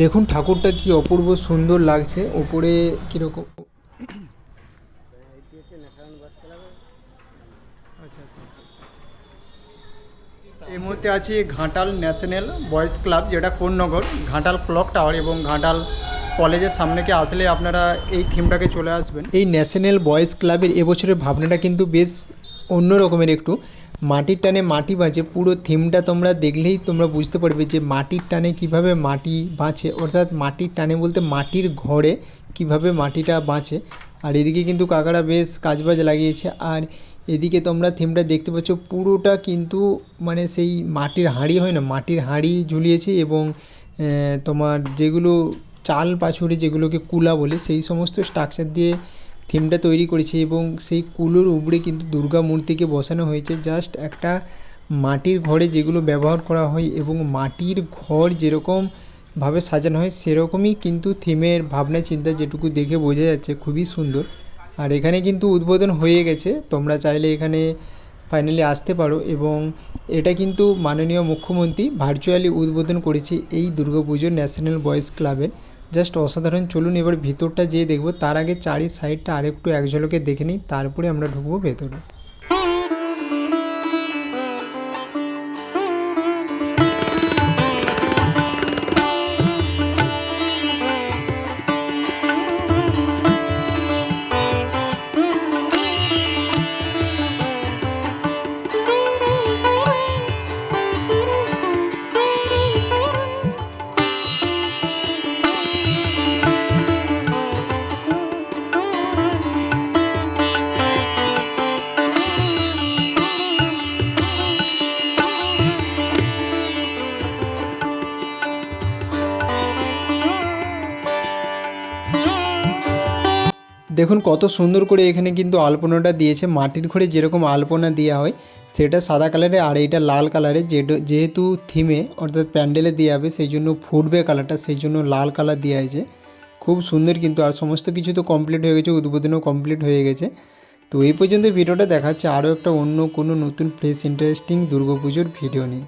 দেখুন, ঠাকুরটা কি অপূর্ব সুন্দর লাগছে। ওপরে কীরকম? এই মুহূর্তে আছি ঘাটাল ন্যাশনাল বয়েজ ক্লাব, যেটা কোন্নগর। ঘাটাল ক্লক টাওয়ার এবং ঘাটাল কলেজের সামনেকে আসলে আপনারা এই থিমটাকে চলে আসবেন। এই ন্যাশনাল বয়েজ ক্লাবের এবছরের ভাবনাটা কিন্তু বেশ অন্য রকমের একটু। মাটির টানে মাটি বাঁচে পুরো থিমটা তোমরা দেখলেই তোমরা বুঝতে পারবে যে মাটির টানে কীভাবে মাটি বাঁচে। অর্থাৎ মাটির টানে বলতে মাটির ঘরে কীভাবে মাটিটা বাঁচে। আর এদিকে কিন্তু কাকারা বেশ কাজবাজ লাগিয়েছে। আর এদিকে তোমরা থিমটা দেখতে পাচ্ছ, পুরোটা কিন্তু মানে সেই মাটির হাঁড়ি হয় না, মাটির হাঁড়ি ঝুলিয়েছে এবং তোমার যেগুলো চাল পাছুরে যেগুলোকে কুলা বলে, সেই সমস্ত স্ট্রাকচার দিয়ে থিমটা তৈরি করেছে এবং সেই কুলোর উপরে কিন্তু দুর্গা মূর্তিকে বসানো হয়েছে। জাস্ট একটা মাটির ঘরে যেগুলো ব্যবহার করা হয় এবং মাটির ঘর যেরকম ভাবে সাজানো হয়, সেরকমই কিন্তু থিমের ভাবনা চিন্তা যেটুকু দেখে বোঝা যাচ্ছে খুবই সুন্দর। আর এখানে কিন্তু উদ্বোধন হয়ে গেছে, তোমরা চাইলে এখানে ফাইনালি আসতে পারো এবং এটা কিন্তু মাননীয় মুখ্যমন্ত্রী ভার্চুয়ালি উদ্বোধন করেছে এই দুর্গাপুজোর ন্যাশনাল বয়েজ ক্লাবের জাস্ট অসাধারণ। চলুন এবার ভিতরটা যেয়ে দেখব। তার আগে চারি সাইডটা আরেকটু এক ঝলকে দেখে নিই। তারপরে আমরা ঢুকবো ভেতরে। দেখুন কত সুন্দর করে এখানে কিন্তু আলপনাটা দিয়েছে। মাটির ঘরে যেরকম আলপনা দেওয়া হয়, সেটা সাদা কালারে আর এইটা লাল কালারে। যেহেতু থিমে অর্থাৎ প্যান্ডেলে দেওয়া হবে সেই জন্য ফুটবে কালারটা সেই জন্য লাল কালার দেওয়া হয়েছে। খুব সুন্দর কিন্তু, আর সমস্ত কিছু তো কমপ্লিট হয়ে গেছে, উদ্বোধনও কমপ্লিট হয়ে গেছে। তো এই পর্যন্ত ভিডিওটা দেখাচ্ছে আরও একটা অন্য কোনো নতুন ফ্রেশ ইন্টারেস্টিং দুর্গাপুজোর ভিডিও নিয়ে।